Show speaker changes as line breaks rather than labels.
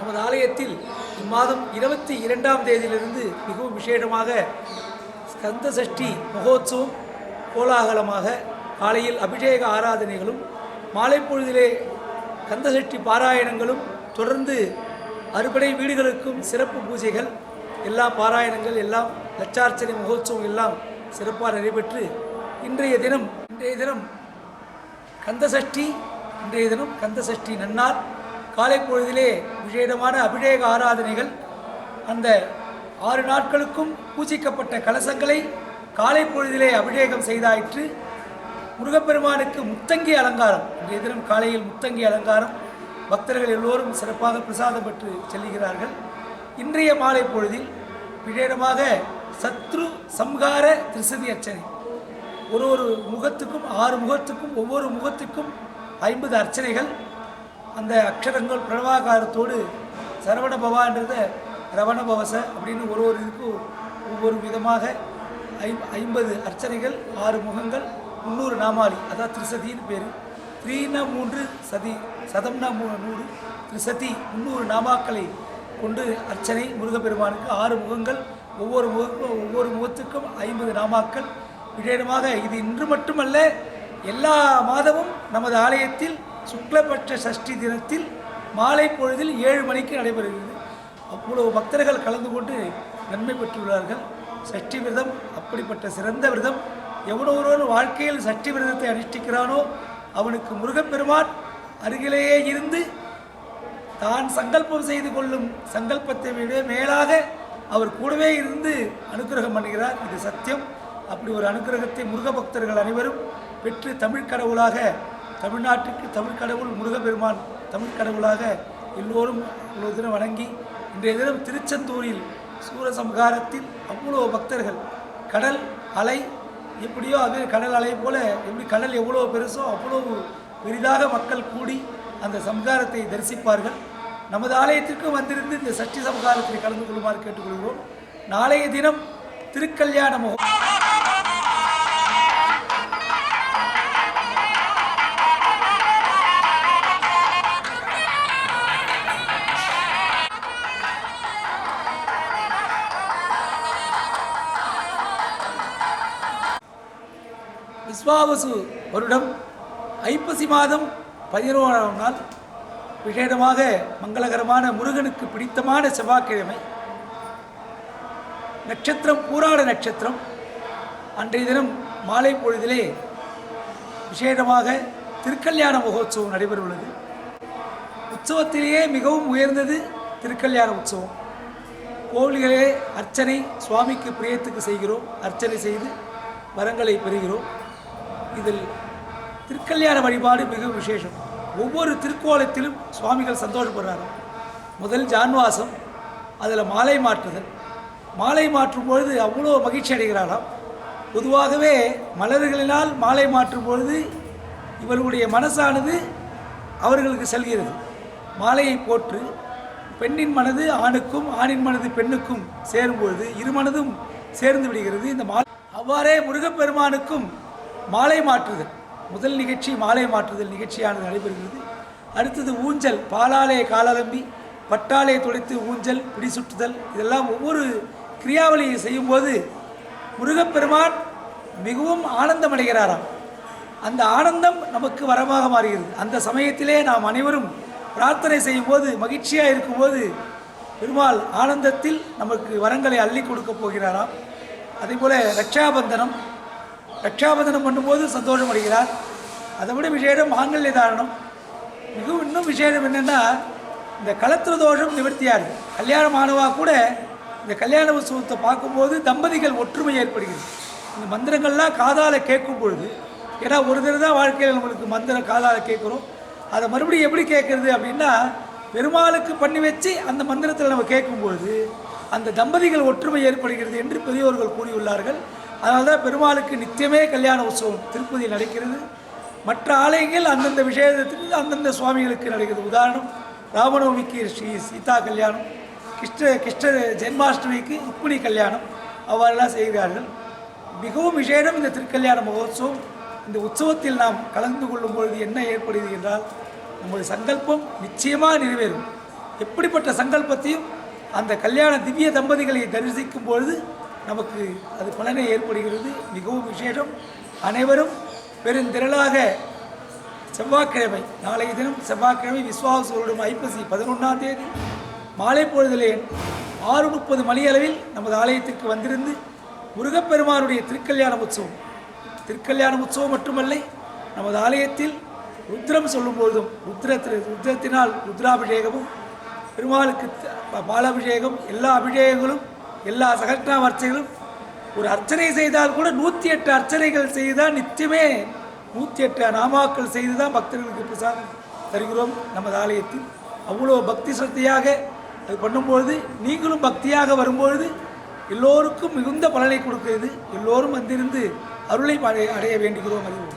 நமது ஆலயத்தில் இம்மாதம் இருபத்தி இரண்டாம் தேதியிலிருந்து மிகவும் விசேடமாக ஸ்கந்த சஷ்டி மகோத்சவம் கோலாகலமாக காலையில் அபிஷேக ஆராதனைகளும் மாலை பொழுதிலே கந்தசஷ்டி பாராயணங்களும் தொடர்ந்து அறுபடை வீடுகளுக்கும் சிறப்பு பூஜைகள் எல்லா பாராயணங்கள் எல்லாம் லட்சார்ச்சனை மகோத்சவம் எல்லாம் சிறப்பாக நடைபெற்று இன்றைய தினம் இன்றைய தினம் கந்தசஷ்டி இன்றைய தினம் கந்தசஷ்டி நன்னார் காலை பொழுதிலே விசேடமான அபிஷேக ஆராதனைகள் அந்த ஆறு நாட்களுக்கும் பூஜிக்கப்பட்ட கலசங்களை காலை பொழுதிலே அபிஷேகம் செய்தாயிற்று. முருகப்பெருமானுக்கு முத்தங்கி அலங்காரம். இன்றைய தினம் காலையில் முத்தங்கி அலங்காரம். பக்தர்கள் எல்லோரும் சிறப்பாக பிரசாதம் பெற்று செல்கிறார்கள். இன்றைய மாலை பொழுதில் விசேடமாக சத்ரு சம்ஹார திரிசதி அர்ச்சனை. ஒரு ஒரு முகத்துக்கும் ஆறு முகத்துக்கும் ஒவ்வொரு முகத்துக்கும் ஐம்பது அர்ச்சனைகள். அந்த அக்ஷரங்கள் பிரணவாகாரத்தோடு சரவண பவான்றத ரவண பவச அப்படின்னு ஒரு ஒரு இதுக்கும் ஒவ்வொரு விதமாக ஐ ஐம்பது அர்ச்சனைகள் ஆறு முகங்கள் முந்நூறு நாமாளி அதாவது திரிசதின்னு பேர். த்ரீனா மூன்று சதி சதம்னா மூ நூறு. திரிசதி முந்நூறு நாமாக்களை கொண்டு அர்ச்சனை முருகப்பெருமானுக்கு ஆறு முகங்கள் ஒவ்வொரு முகக்கும் ஒவ்வொரு முகத்துக்கும் ஐம்பது நாமாக்கள். விசேடமாக இது இன்று மட்டுமல்ல எல்லா மாதமும் நமது ஆலயத்தில் சுக்லபட்ச சஷ்டி தினத்தில் மாலை பொழுதில் ஏழு மணிக்கு நடைபெறுகிறது. அவ்வளவு பக்தர்கள் கலந்து கொண்டு நன்மை பெற்றுள்ளார்கள். சஷ்டி விரதம் அப்படிப்பட்ட சிறந்த விரதம் எவ்வளோ வாழ்க்கையில் சஷ்டி விரதத்தை அனுஷ்டிக்கிறானோ அவனுக்கு முருகப்பெருமான் அருகிலேயே இருந்து தான் சங்கல்பம் செய்து கொள்ளும் சங்கல்பத்தை விட மேலாக அவர் கூடவே இருந்து அனுக்கிரகம் பண்ணுகிறார். இது சத்தியம். அப்படி ஒரு அனுக்கிரகத்தை முருக பக்தர்கள் அனைவரும் பெற்று தமிழ் கடவுளாக தமிழ்நாட்டுக்கு தமிழ் கடவுள் முருகப்பெருமான் தமிழ் கடவுளாக எல்லோரும் இவ்வளோ தினம் வணங்கி இன்றைய தினம் திருச்செந்தூரில் சூரசம்ஹாரத்தில் அவ்வளோ பக்தர்கள். கடல் அலை எப்படியோ அது கடல் அலை போல எப்படி கடல் எவ்வளோ பெருசோ அவ்வளோ பெரிதாக மக்கள் கூடி அந்த சம்ஹாரத்தை தரிசிப்பார்கள். நமது ஆலயத்திற்கும் வந்திருந்து இந்த சஷ்டி சம்ஹாரத்தில் கலந்து கொள்ளுமாறு கேட்டுக்கொள்கிறோம். நாளைய தினம் திருக்கல்யாணமோ விஸ்வாவசு வருடம் ஐப்பசி மாதம் பதினோராம் நாள். விசேடமாக மங்களகரமான முருகனுக்கு பிடித்தமான செவ்வாய்க்கிழமை. நட்சத்திரம் பூராட நட்சத்திரம். அன்றைய தினம் மாலை பொழுதிலே விசேடமாக திருக்கல்யாண மகோத்சவம் நடைபெறவுள்ளது. உற்சவத்திலேயே மிகவும் உயர்ந்தது திருக்கல்யாண உற்சவம். கோவில்களே அர்ச்சனை சுவாமிக்கு பிரியத்துக்கு செய்கிறோம். அர்ச்சனை செய்து வரங்களை பெறுகிறோம். இதில் திருக்கல்யாண வழிபாடு மிகவும் விசேஷம். ஒவ்வொரு திருக்கோலத்திலும் சுவாமிகள் சந்தோஷப்படுறாங்க. முதல் ஜான்வாசம் அதில் மாலை மாற்றுதல். மாலை மாற்றும் பொழுது அவ்வளோ மகிழ்ச்சி அடைகிறாராம் பொதுவாகவே மலர்களினால் மாலை மாற்றும் பொழுது இவர்களுடைய மனசானது அவர்களுக்கு செல்கிறது. மாலையை போற்று பெண்ணின் மனது ஆணுக்கும் ஆணின் மனது பெண்ணுக்கும் சேரும் பொழுது இரு மனதும் சேர்ந்து விடுகிறது. இந்த மாலை அவ்வாறே முருகப்பெருமானுக்கும் மாலை மாற்றுதல். முதல் நிகழ்ச்சி மாலை மாற்றுதல் நிகழ்ச்சியானது நடைபெறுகிறது. அடுத்தது ஊஞ்சல் பாலாலே காலலம்பி பட்டாலே துடைத்து ஊஞ்சல் பிடிசுற்றுதல் இதெல்லாம் ஒவ்வொரு கிரியாவளியை செய்யும்போது முருகப்பெருமான் மிகவும் ஆனந்தம் அடைகிறாராம் அந்த ஆனந்தம் நமக்கு வரமாக மாறுகிறது. அந்த சமயத்திலே நாம் அனைவரும் பிரார்த்தனை செய்யும்போது மகிழ்ச்சியாக இருக்கும்போது பெருமாள் ஆனந்தத்தில் நமக்கு வரங்களை அள்ளி கொடுக்க போகிறாராம். அதே போல் ரக்ஷாபந்தனம் பண்ணும்போது சந்தோஷம் அடைகிறார் அதை விட விசேடம் மாங்கல்ய தாரணம். மிகவும் இன்னும் விசேஷம் என்னென்னா இந்த கலத்திர தோஷம் நிவர்த்தியாகுது. கல்யாணம் ஆனவா கூட இந்த கல்யாண உற்சவத்தை பார்க்கும்போது தம்பதிகள் ஒற்றுமை ஏற்படுகிறது. இந்த மந்திரங்கள்லாம் காதால் கேட்கும் பொழுது ஏன்னா ஒரு தடவை தான் வாழ்க்கையில் நம்மளுக்கு மந்திரம் காதால் கேட்குறோம். அதை மறுபடியும் எப்படி கேட்குறது அப்படின்னா பெருமாளுக்கு பண்ணி வச்சு அந்த மந்திரத்தில் நம்ம கேட்கும்பொழுது அந்த தம்பதிகள் ஒற்றுமை ஏற்படுகிறது என்று பெரியோர்கள் கூறியுள்ளார்கள். அதனால தான் பெருமாளுக்கு நித்தியமே கல்யாண உற்சவம் திருப்பதி நடக்கிறது. மற்ற ஆலயங்கள் அந்தந்த விஷயத்துக்கு அந்தந்த சுவாமிகளுக்கு நடக்கிறது. உதாரணம் ராமநவமிக்கு ஸ்ரீ சீதா கல்யாணம் கிருஷ்ண கிருஷ்ண ஜென்மாஷ்டமிக்கு உப்புனி கல்யாணம் அவ்வாறெல்லாம் செய்கிறார்கள். மிகவும் விசேடம் இந்த திருக்கல்யாண மகோத்சவம். இந்த உற்சவத்தில் நாம் கலந்து கொள்ளும் பொழுது என்ன ஏற்படுகிறது என்றால் நம்முடைய சங்கல்பம் நிச்சயமாக நிறைவேறும். எப்படிப்பட்ட சங்கல்பத்தையும் அந்த கல்யாண திவ்ய தம்பதிகளை தரிசிக்கும் பொழுது நமக்கு அது பலனை ஏற்படுகிறது. மிகவும் விசேஷம். அனைவரும் பெருந்திரளாக செவ்வாய்க்கிழமை நாளைய தினம் செவ்வாய்க்கிழமை விஸ்வாசோடும் ஐப்பசி பதினொன்றாம் தேதி மாலை பொழுதிலே ஆறு முப்பது மணி அளவில் நமது ஆலயத்திற்கு வந்திருந்து முருகப்பெருமானுடைய திருக்கல்யாண உற்சவம் திருக்கல்யாண உற்சவம் மட்டுமல்ல நமது ஆலயத்தில் ருத்ரம் சொல்லும் பொழுதும் ருத்ர ருத்ரத்தினால் ருத்ராபிஷேகமும் பெருமாளுக்கு பாலாபிஷேகம் எல்லா அபிஷேகங்களும் எல்லா சகஸ்ராம அர்ச்சனைகளும் ஒரு அர்ச்சனை செய்தால் கூட நூற்றி எட்டு அர்ச்சனைகள் செய்தால் நிச்சயமே நூற்றி எட்டு நாமாக்கள் செய்து தான் பக்தர்களுக்கு பிரசாதம் தருகிறோம் நமது ஆலயத்தில். அவ்வளோ பக்தி சக்தியாக அது பண்ணும்பொழுது நீங்களும் பக்தியாக வரும்பொழுது எல்லோருக்கும் மிகுந்த பலனை கொடுக்கிறது. எல்லோரும் வந்திருந்து அருளை அடைய வேண்டுகிறோம் அறிவோம்.